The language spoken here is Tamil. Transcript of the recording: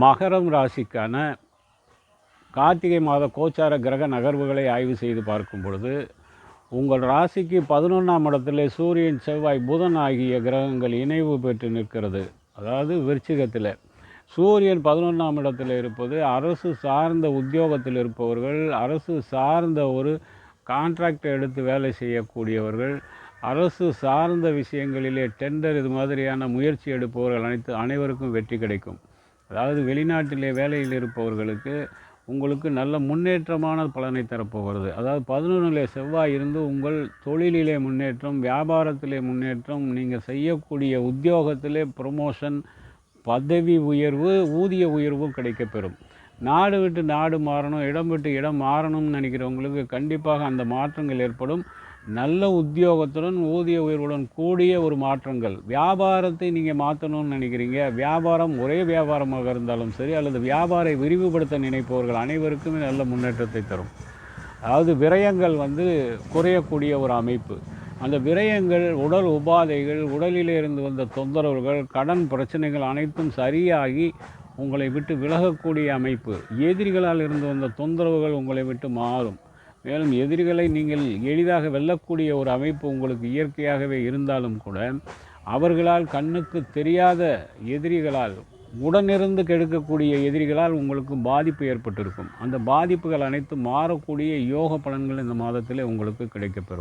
மகரம் ராசிக்கான கார்த்திகை மாத கோச்சார கிரக நகர்வுகளை ஆய்வு செய்து பார்க்கும் பொழுது உங்கள் ராசிக்கு பதினொன்றாம் இடத்துல சூரியன் செவ்வாய் புதன் ஆகிய கிரகங்கள் இணைவு பெற்று நிற்கிறது. அதாவது விருச்சிகத்தில். சூரியன் பதினொன்றாம் இடத்தில் இருப்பது அரசு சார்ந்த உத்தியோகத்தில் இருப்பவர்கள் அரசு சார்ந்த ஒரு கான்ட்ராக்ட் எடுத்து வேலை செய்யக்கூடியவர்கள் அரசு சார்ந்த விஷயங்களிலே டெண்டர் இது மாதிரியான முயற்சி எடுப்பவர்கள் அனைத்து அனைவருக்கும் வெற்றி கிடைக்கும். அதாவது வெளிநாட்டிலே வேலையில் இருப்பவர்களுக்கு உங்களுக்கு நல்ல முன்னேற்றமான பலனை தரப்போகிறது. அதாவது பதினொன்றிலே செவ்வாய் இருந்து உங்கள் தொழிலிலே முன்னேற்றம் வியாபாரத்திலே முன்னேற்றம் நீங்கள் செய்யக்கூடிய உத்தியோகத்திலே ப்ரொமோஷன் பதவி உயர்வு ஊதிய உயர்வும் கிடைக்கப்பெறும். நாடு விட்டு நாடு மாறணும் இடம் விட்டு இடம் மாறணும்னு நினைக்கிறவங்களுக்கு கண்டிப்பாக அந்த மாற்றங்கள் ஏற்படும். நல்ல உத்தியோகத்துடன் ஊதிய உயர்வுடன் கூடிய ஒரு மாற்றங்கள். வியாபாரத்தை நீங்கள் மாற்றணும்னு நினைக்கிறீங்க. வியாபாரம் ஒரே வியாபாரமாக இருந்தாலும் சரி அல்லது வியாபாரை விரிவுபடுத்த நினைப்பவர்கள் அனைவருக்குமே நல்ல முன்னேற்றத்தை தரும். அதாவது விரயங்கள் வந்து குறையக்கூடிய ஒரு அமைப்பு. அந்த விரயங்கள் உடல் உபாதைகள் உடலிலிருந்து வந்த தொந்தரவுகள் கடன் பிரச்சனைகள் அனைத்தும் சரியாகி உங்களை விட்டு விலகக்கூடிய அமைப்பு. எதிரிகளால் இருந்து வந்த தொந்தரவுகள் உங்களை விட்டு மாறும். மேலும் எதிரிகளை நீங்கள் எளிதாக வெல்லக்கூடிய ஒரு அமைப்பு உங்களுக்கு இயற்கையாகவே இருந்தாலும் கூட அவர்களால் கண்ணுக்கு தெரியாத எதிரிகளால் உடனிருந்து கெடுக்கக்கூடிய எதிரிகளால் உங்களுக்கு பாதிப்பு ஏற்பட்டிருக்கும். அந்த பாதிப்புகள் அனைத்தும் மாறக்கூடிய யோக பலன்கள் இந்த மாதத்தில் உங்களுக்கு கிடைக்கப்பெறும்.